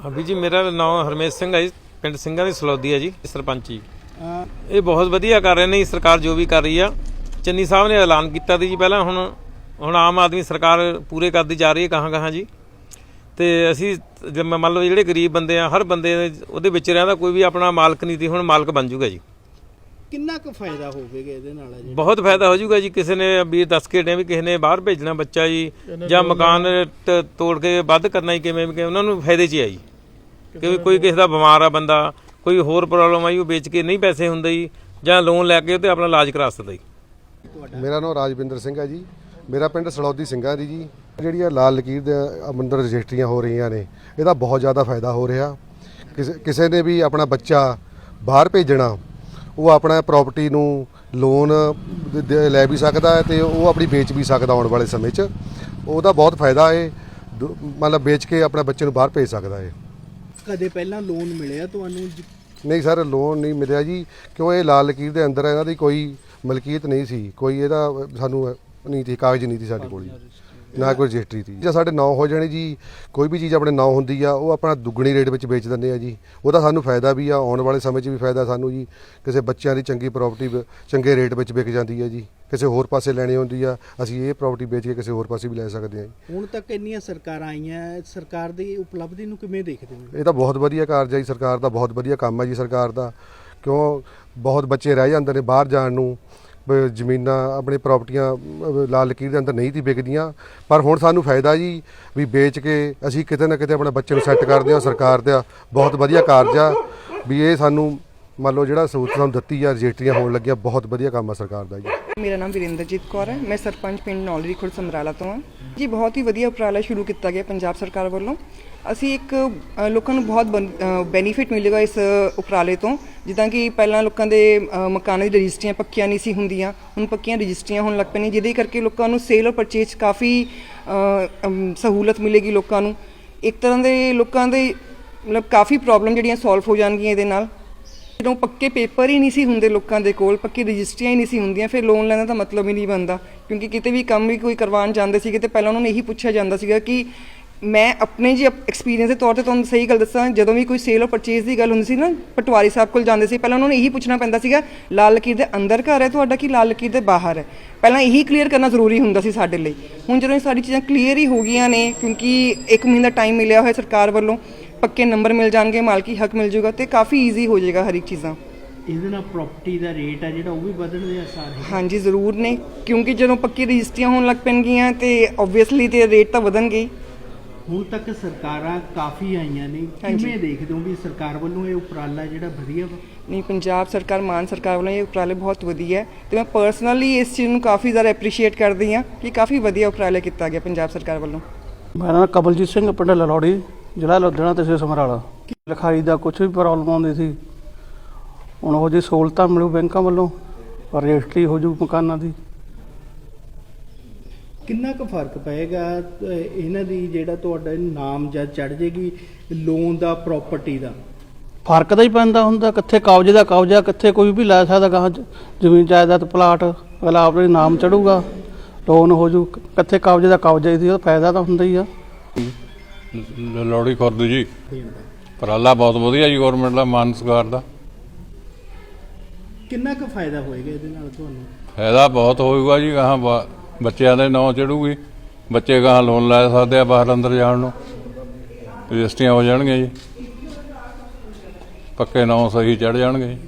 ਹਾਂ ਵੀ ਜੀ ਮੇਰਾ ਨਾਮ ਹਰਮੇਸ਼ ਸਿੰਘ ਹੈ ਜੀ। ਪਿੰਡ ਸਿੰਘਾਂ ਦੀ ਸਲੌਦੀ ਹੈ ਜੀ ਸਰਪੰਚ। ਜੀ ਇਹ ਬਹੁਤ ਵਧੀਆ ਕਰ ਰਹੇ ਨੇ ਜੀ, ਸਰਕਾਰ ਜੋ ਵੀ ਕਰ ਰਹੀ ਆ। ਚੰਨੀ ਸਾਹਿਬ ਨੇ ਐਲਾਨ ਕੀਤਾ ਸੀ ਜੀ ਪਹਿਲਾਂ ਹੁਣ ਹੁਣ ਆਮ ਆਦਮੀ ਸਰਕਾਰ ਪੂਰੇ ਕਰਦੀ ਜਾ ਰਹੀ ਹੈ ਕਹਾਂ ਕਹਾਂ ਜੀ। ਤੇ ਅਸੀਂ ਜੇ ਮ- ਮੰਨ ਲਓ ਜਿਹੜੇ ਗਰੀਬ ਬੰਦੇ ਆ ਹਰ ਬੰਦੇ ਉਹਦੇ ਵਿੱਚ ਰਹਿੰਦਾ ਕੋਈ ਵੀ ਆਪਣਾ ਮਾਲਕ ਨਹੀਂ ਸੀ ਹੁਣ ਮਾਲਕ ਬਣ ਜੂਗਾ ਜੀ। ਕਿੰਨਾ ਕੁ ਫਾਇਦਾ ਹੋਵੇਗਾ ਇਹਦੇ ਨਾਲ ਜੀ ਬਹੁਤ ਫਾਇਦਾ ਹੋ ਜਾਊਗਾ ਜੀ ਕਿਸੇ ਨੇ ਵੀ ਦੱਸ ਕੇ ਡੇ ਵੀ ਕਿਸੇ ਨੇ ਬਾਹਰ ਭੇਜਣਾ ਬੱਚਾ ਜੀ ਜਾਂ ਮਕਾਨ ਤੋੜ ਕੇ ਵੱਧ ਕਰਨਾ ਜੀ ਕਿਵੇਂ ਕਿ ਉਹਨਾਂ ਨੂੰ ਫਾਇਦੇ 'ਚ ਹੀ ਕਿਉਂਕਿ ਕੋਈ ਕਿਸੇ ਦਾ ਬਿਮਾਰ ਆ ਬੰਦਾ, ਕੋਈ ਹੋਰ ਪ੍ਰੋਬਲਮ ਆਈ, ਉਹ ਵੇਚ ਕੇ ਨਹੀਂ ਪੈਸੇ ਹੁੰਦੇ ਜੀ, ਜਾਂ ਲੋਨ ਲੈ ਕੇ ਤੇ ਆਪਣਾ ਇਲਾਜ ਕਰਾ ਸਕਦਾ ਜੀ। ਮੇਰਾ ਨਾਮ ਰਾਜਵਿੰਦਰ ਸਿੰਘ ਹੈ ਜੀ। ਮੇਰਾ ਪਿੰਡ ਸਲੌਦੀ ਸਿੰਘਾਂ ਦੀ ਜੀ ਜਿਹੜੀਆਂ ਲਾਲ ਲਕੀਰ ਦੇ ਅੰਦਰ ਰਜਿਸਟਰੀਆਂ ਹੋ ਰਹੀਆਂ ਨੇ, ਇਹਦਾ ਬਹੁਤ ਜ਼ਿਆਦਾ ਫਾਇਦਾ ਹੋ ਰਿਹਾ। ਕਿਸੇ ਕਿਸੇ ਨੇ ਵੀ ਆਪਣਾ ਬੱਚਾ ਬਾਹਰ ਭੇਜਣਾ, ਉਹ ਆਪਣਾ ਪ੍ਰਾਪਰਟੀ ਨੂੰ ਲੋਨ ਲੈ ਵੀ ਸਕਦਾ ਹੈ ਤੇ ਉਹ ਆਪਣੀ ਵੇਚ ਵੀ ਸਕਦਾ ਆਉਣ ਵਾਲੇ ਸਮੇਂ 'ਚ। ਉਹਦਾ ਬਹੁਤ ਫਾਇਦਾ ਹੈ, ਦ- ਮਤਲਬ ਵੇਚ ਕੇ ਆਪਣੇ ਬੱਚੇ ਨੂੰ ਬਾਹਰ ਭੇਜ ਸਕਦਾ ਹੈ। ਕਦੇ ਪਹਿਲਾਂ ਲੋਨ ਮਿਲਿਆ ਤੁਹਾਨੂੰ? ਜੀ? ਨਹੀਂ ਸਰ ਲੋਨ ਨਹੀਂ ਮਿਲਿਆ ਜੀ। ਕਿਉਂ ਇਹ ਲਾਲ ਲਕੀਰ ਦੇ ਅੰਦਰ ਇਹਨਾਂ ਦੀ ਕੋਈ ਮਲਕੀਅਤ ਨਹੀਂ ਸੀ। ਕੋਈ ਇਹਦਾ ਸਾਨੂੰ ਨਹੀਂ ਸੀ, ਕਾਗਜ਼ ਨਹੀਂ ਸੀ ਸਾਡੇ ਕੋਲ ਜੀ। ਨਾ ਕੋਈ ਰਜਿਸਟਰੀ ਸੀ ਜੇ ਸਾਡੇ ਨਾਂ ਹੋ ਜਾਣੇ ਜੀ ਕੋਈ ਵੀ ਚੀਜ਼ ਆਪਣੇ ਨਾਂ ਹੁੰਦੀ ਆ ਉਹ ਆਪਣਾ ਦੁੱਗਣੀ ਰੇਟ ਵਿੱਚ ਵੇਚ ਦਿੰਦੇ ਆ ਜੀ। ਉਹਦਾ ਸਾਨੂੰ ਫਾਇਦਾ ਵੀ ਆ ਆਉਣ ਵਾਲੇ ਸਮੇਂ 'ਚ ਵੀ ਫਾਇਦਾ ਸਾਨੂੰ ਜੀ। ਕਿਸੇ ਬੱਚਿਆਂ ਦੀ ਚੰਗੀ ਪ੍ਰਾਪਰਟੀ ਚੰਗੇ ਰੇਟ ਵਿੱਚ ਵਿਕ ਜਾਂਦੀ ਹੈ ਜੀ। ਕਿਸੇ ਹੋਰ ਪਾਸੇ ਲੈਣੀ ਹੁੰਦੀ ਆ ਅਸੀਂ ਇਹ ਪ੍ਰਾਪਰਟੀ ਵੇਚ ਕੇ ਕਿਸੇ ਹੋਰ ਪਾਸੇ ਵੀ ਲੈ ਸਕਦੇ ਹਾਂ ਜੀ। ਹੁਣ ਤੱਕ ਇੰਨੀਆਂ ਸਰਕਾਰਾਂ ਆਈਆਂ ਸਰਕਾਰ ਦੀ ਉਪਲਬਧੀ ਨੂੰ ਕਿਵੇਂ ਦੇਖਦੇ ਹੋ? ਇਹ ਤਾਂ ਬਹੁਤ ਵਧੀਆ ਕਾਰਜ ਹੈ ਜੀ ਸਰਕਾਰ ਦਾ ਬਹੁਤ ਵਧੀਆ ਕੰਮ ਹੈ ਜੀ ਸਰਕਾਰ ਦਾ। ਕਿਉਂ? ਬਹੁਤ ਬੱਚੇ ਰਹਿ ਜਾਂਦੇ ਨੇ ਬਾਹਰ ਜਾਣ ਨੂੰ। ਜ਼ਮੀਨਾਂ ਆਪਣੀ ਪ੍ਰਾਪਰਟੀਆਂ ਲਾਲ ਲਕੀਰ ਦੇ ਅੰਦਰ ਨਹੀਂ ਸੀ ਵਿਕਦੀਆਂ। ਪਰ ਹੁਣ ਸਾਨੂੰ ਫਾਇਦਾ ਜੀ ਵੀ ਵੇਚ ਕੇ ਅਸੀਂ ਕਿਤੇ ਨਾ ਕਿਤੇ ਆਪਣੇ ਬੱਚੇ ਨੂੰ ਸੈੱਟ ਕਰਦੇ ਹਾਂ, ਸਰਕਾਰ ਦਾ ਬਹੁਤ ਵਧੀਆ ਕਾਰਜ ਆ। ਵੀ ਇਹ ਸਾਨੂੰ ਮੰਨ ਲਓ ਜਿਹੜਾ ਸਹੂਲਤ ਸਾਨੂੰ ਦਿੱਤੀ ਆ, ਰਜਿਸਟਰੀਆਂ ਹੋਣ ਲੱਗੀਆਂ, ਬਹੁਤ ਵਧੀਆ ਕੰਮ ਆ ਸਰਕਾਰ ਦਾ ਜੀ। ਮੇਰਾ ਨਾਮ ਵਿਰਿੰਦਰਜੀਤ ਕੌਰ ਹੈ। ਮੈਂ ਸਰਪੰਚ ਪਿੰਡ ਨੌਲਰੀ ਖੁਰਦ ਸਮਰਾਲਾ ਤੋਂ ਹਾਂ। ਜੀ ਬਹੁਤ ਹੀ ਵਧੀਆ ਉਪਰਾਲਾ ਸ਼ੁਰੂ ਕੀਤਾ ਗਿਆ ਪੰਜਾਬ ਸਰਕਾਰ ਵੱਲੋਂ। ਅਸੀਂ ਇੱਕ ਅ, ਲੋਕਾਂ ਨੂੰ ਬਹੁਤ ਬੈਨੀਫਿਟ ਮਿਲੇਗਾ ਇਸ ਉਪਰਾਲੇ ਤੋਂ। ਜਿੱਦਾਂ ਕਿ ਪਹਿਲਾਂ ਲੋਕਾਂ ਦੇ ਅ, ਮਕਾਨਾਂ ਦੀ ਰਜਿਸਟਰੀਆਂ ਪੱਕੀਆਂ ਨਹੀਂ ਸੀ ਹੁੰਦੀਆਂ। ਹੁਣ ਪੱਕੀਆਂ ਰਜਿਸਟਰੀਆਂ ਹੋਣ ਲੱਗ ਪਈਆਂ ਜਿਹਦੇ ਕਰਕੇ ਲੋਕਾਂ ਨੂੰ ਸੇਲ ਔਰ ਪਰਚੇਸ ਕਾਫੀ ਅ, ਅਮ, ਸਹੂਲਤ ਮਿਲੇਗੀ ਲੋਕਾਂ ਨੂੰ। ਇੱਕ ਤਰ੍ਹਾਂ ਦੇ ਲੋਕਾਂ ਦੇ ਮਤਲਬ ਕਾਫੀ ਪ੍ਰੋਬਲਮ ਜਿਹੜੀਆਂ ਸੋਲਵ ਹੋ ਜਾਣਗੀਆਂ ਇਹਦੇ ਨਾਲ। ਜਦੋਂ ਪੱਕੇ ਪੇਪਰ ਹੀ ਨਹੀਂ ਸੀ ਹੁੰਦੇ ਲੋਕਾਂ ਦੇ ਕੋਲ, ਪੱਕੀ ਰਜਿਸਟਰੀਆਂ ਹੀ ਨਹੀਂ ਸੀ ਹੁੰਦੀਆਂ, ਫਿਰ ਲੋਨ ਲੈਣ ਦਾ ਮਤਲਬ ਹੀ ਨਹੀਂ ਬਣਦਾ। ਕਿਉਂਕਿ ਕਿਤੇ ਵੀ ਕੰਮ ਵੀ ਕੋਈ ਕਰਵਾਉਣ ਜਾਂਦੇ ਸੀਗੇ ਤੇ ਪਹਿਲਾਂ ਉਹਨਾਂ ਨੂੰ ਇਹੀ ਪੁੱਛਿਆ ਜਾਂਦਾ ਸੀਗਾ ਕਿ ਮੈਂ ਆਪਣੇ ਜੀ ਐਕਸਪੀਰੀਅੰਸ ਦੇ ਤੌਰ ਤੇ ਤੁਹਾਨੂੰ ਸਹੀ ਗੱਲ ਦੱਸਾਂ, ਜਦੋਂ ਵੀ ਕੋਈ ਸੇਲ ਔਰ ਪਰਚੇਸ ਦੀ ਗੱਲ ਹੁੰਦੀ ਸੀ ਨਾ, ਪਟਵਾਰੀ ਸਾਹਿਬ ਕੋਲ ਜਾਂਦੇ ਸੀ, ਪਹਿਲਾਂ ਉਹਨਾਂ ਨੂੰ ਇਹੀ ਪੁੱਛਣਾ ਪੈਂਦਾ ਸੀਗਾ, ਲਾਲ ਲਕੀਰ ਦੇ ਅੰਦਰ ਘਰ ਹੈ ਤੁਹਾਡਾ ਕਿ ਲਾਲ ਲਕੀਰ ਦੇ ਬਾਹਰ ਹੈ? ਪਹਿਲਾਂ ਇਹੀ ਕਲੀਅਰ ਕਰਨਾ ਜ਼ਰੂਰੀ ਹੁੰਦਾ ਸੀ ਸਾਡੇ ਲਈ। ਹੁਣ ਜਦੋਂ ਇਹ ਸਾਰੀ ਚੀਜ਼ਾਂ ਕਲੀਅਰ ਹੀ ਹੋ ਗਈਆਂ ਨੇ, ਕਿਉਂਕਿ ਇੱਕ ਦਾ ਟਾਈਮ ਮਿਲਿਆ ਹੋਇਆ ਸਰਕਾਰ ਵੱਲੋਂ ਪੱਕੇ ਨੰਬਰ ਮਿਲ ਜਾਣਗੇ ਮਾਲਕੀ ਹੱਕ ਮਿਲ ਜਾਊਗਾ ਤੇ ਕਾਫੀ ਈਜ਼ੀ ਹੋ ਜਾਏਗਾ ਹਰ ਇੱਕ ਚੀਜ਼ਾਂ। ਇਹਦੇ ਨਾਲ ਪ੍ਰਾਪਰਟੀ ਦਾ ਰੇਟ ਹੈ ਜਿਹੜਾ ਉਹ ਵੀ ਵਧਣ ਦੇ ਆਸਾਰ ਹੈ ਹਾਂਜੀ ਜ਼ਰੂਰ ਨੇ ਕਿਉਂਕਿ ਜਦੋਂ ਪੱਕੀ ਰਜਿਸਟਰੀਆਂ ਹੋਣ ਲੱਗ ਪੈਣਗੀਆਂ ਤੇ ਆਬਵੀਅਸਲੀ ਤੇ ਰੇਟ ਤਾਂ ਵਧਣਗੇ ਹੀ। ਹੁਣ ਤੱਕ ਸਰਕਾਰਾਂ ਕਾਫੀ ਆਈਆਂ ਨੇ। ਕਿਵੇਂ ਦੇਖਦੇ ਹੋ ਵੀ ਸਰਕਾਰ ਵੱਲੋਂ ਇਹ ਉਪਰਾਲਾ ਜਿਹੜਾ ਵਧੀਆ ਵਾ? ਨਹੀਂ ਪੰਜਾਬ ਸਰਕਾਰ ਮਾਨ ਸਰਕਾਰ ਵੱਲੋਂ ਇਹ ਉਪਰਾਲੇ ਬਹੁਤ ਵਧੀਆ ਹੈ ਤੇ ਮੈਂ ਪਰਸਨਲੀ ਇਸ ਚੀਜ਼ ਨੂੰ ਕਾਫੀ ਜ਼ਿਆਦਾ ਐਪਰੀਸ਼ੀਏਟ ਕਰਦੀ ਹਾਂ ਕਿ ਕਾਫੀ ਵਧੀਆ ਉਪਰਾਲੇ ਕੀਤਾ ਗਿਆ ਪੰਜਾਬ ਸਰਕਾਰ ਵੱਲੋਂ। ਮੇਰਾ ਨਾਮ ਕਬਲਜੀਤ ਸਿੰਘ ਪਿੰਡ ਲਲੌੜੀ। ਜ਼ਿਲ੍ਹਾ ਲੁਧਿਆਣਾ ਤਹਿਸੀਲ ਸਮਰਾਲਾ ਲਿਖਾਈ ਦਾ ਕੁਝ ਵੀ ਪ੍ਰੋਬਲਮ ਆਉਂਦੀ ਸੀ। ਹੁਣ ਉਹ ਜੀ ਸਹੂਲਤਾਂ ਮਿਲੂ ਬੈਂਕਾਂ ਵੱਲੋਂ ਰਜਿਸਟਰੀ ਹੋ ਜੂ ਮਕਾਨਾਂ ਦੀ। ਕਿੰਨਾ ਕੁ ਫ਼ਰਕ ਪਏਗਾ ਇਹਨਾਂ ਦੀ ਜਿਹੜਾ ਤੁਹਾਡਾ ਨਾਮ ਜਦ ਚੜ ਜੇਗੀ ਲੋਨ ਦਾ ਪ੍ਰਾਪਰਟੀ ਦਾ? ਫ਼ਰਕ ਤਾਂ ਹੀ ਪੈਂਦਾ ਹੁੰਦਾ ਕਿੱਥੇ ਕਬਜ਼ੇ ਦਾ ਕਬਜ਼ਾ ਕਿੱਥੇ ਕੋਈ ਵੀ ਲੈ ਸਕਦਾ ਗਾਂ ਜ਼ਮੀਨ ਜਾਇਦਾਦ ਪਲਾਟ ਅਗਲਾ ਆਪਣੇ ਨਾਮ ਚੜੂਗਾ ਲੋਨ ਹੋ ਜੂ ਕਿੱਥੇ ਕਬਜ਼ੇ ਦਾ ਕਬਜ਼ਾ ਦੀ ਉਹਦਾ ਫਾਇਦਾ ਤਾਂ ਹੁੰਦਾ ਹੀ ਆ। ਲੋੜੀ ਖੁਰਦ ਜੀ। ਉਪਰਾਲਾ ਬਹੁਤ ਵਧੀਆ ਜੀ ਗਵਰਨਮੈਂਟ ਦਾ ਮਾਨ ਸਰਕਾਰ ਦਾ। ਕਿੰਨਾ ਕੁ ਫਾਇਦਾ ਹੋਏਗਾ ਇਹਦੇ ਨਾਲ ਤੁਹਾਨੂੰ? ਫਾਇਦਾ ਬਹੁਤ ਹੋਊਗਾ ਜੀ ਗਾਹਾਂ ਬੱਚਿਆਂ ਦੇ ਨਾਂ ਚੜੂਗੀ। ਬੱਚੇ ਗਾਹਾਂ ਲੋਨ ਲੈ ਸਕਦੇ ਆ ਬਾਹਰ ਅੰਦਰ ਜਾਣ ਨੂੰ। ਰਜਿਸਟਰੀਆਂ ਹੋ ਜਾਣਗੀਆਂ ਜੀ। ਪੱਕੇ ਨਾਂ ਸਹੀ ਚੜ ਜਾਣਗੇ ਜੀ।